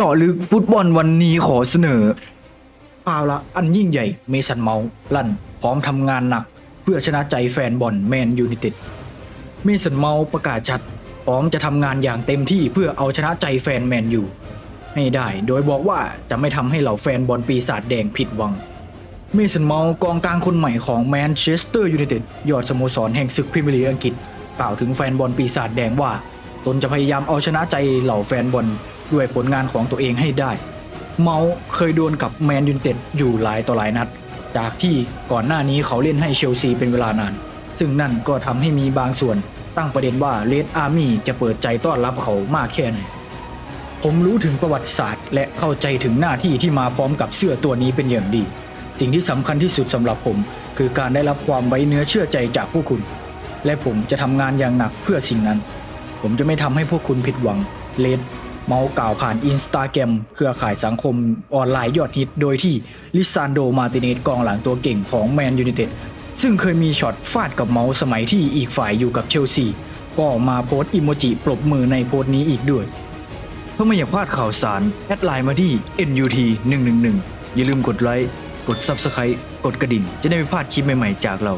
เจาะลึกฟุตบอลวันนี้ขอเสนอป่าละอันยิ่งใหญ่เมสันเมาลั่นพร้อมทำงานหนัก เพื่อชนะใจแฟนบอลแมนยูไนเต็ดเมสันเมาประกาศชัด พร้อมจะทำงานอย่างเต็มที่เพื่อเอาชนะใจแฟนแมนยูให้ได้ โดยบอกว่าจะไม่ทำให้เหล่าแฟนบอลปีศาจแดงผิดหวัง เมสันเมากองกลางคนใหม่ของแมนเชสเตอร์ยูไนเต็ดยอดสโมสรแห่งศึกพรีเมียร์ลีกอังกฤษกล่าวถึงแฟนบอลปีศาจแดงว่า ตนจะพยายามเอาชนะใจเหล่าแฟนบอลด้วยผลงานของตัวเองให้ได้ เมาเคยดวลกับแมนยูนเต็ดอยู่หลายต่อหลายนัด จากที่ก่อนหน้านี้เขาเล่นให้เชลซีเป็นเวลานาน ซึ่งนั่นก็ทำให้มีบางส่วนตั้งประเด็นว่าเลดอาร์มี่จะเปิดใจต้อนรับเขามากแค่ไหนผมรู้ถึงประวัติศาสตร์ และเข้าใจถึงหน้าที่ที่มาพร้อมกับเสื้อตัวนี้เป็นอย่างดี สิ่งที่สำคัญที่สุดสำหรับผม คือการได้รับความไว้เนื้อเชื่อใจจากพวกคุณ และผมจะทำงานอย่างหนักเพื่อสิ่งนั้น ผมจะไม่ทำให้พวกคุณผิดหวัง เลดเมาส์กล่าวผ่านอินสตาแกรมเครือข่ายสังคมออนไลน์ยอดฮิต โดยที่ลิซานโดมาติเนสกองหลังตัวเก่งของแมนยูไนเต็ดซึ่งเคยมีช็อตฟาดกับเมาส์สมัยที่อีกฝ่ายอยู่กับเชลซีก็มาโพสต์อิโมจิปรบมือในโพสต์นี้อีกด้วย เพื่อไม่อยากพลาดข่าวสาร แอดไลน์มาที่ NUT 111 อย่าลืมกดไลค์ กด Subscribe กดกระดิ่ง จะได้ไม่พลาดคลิปใหม่ ๆ จากเรา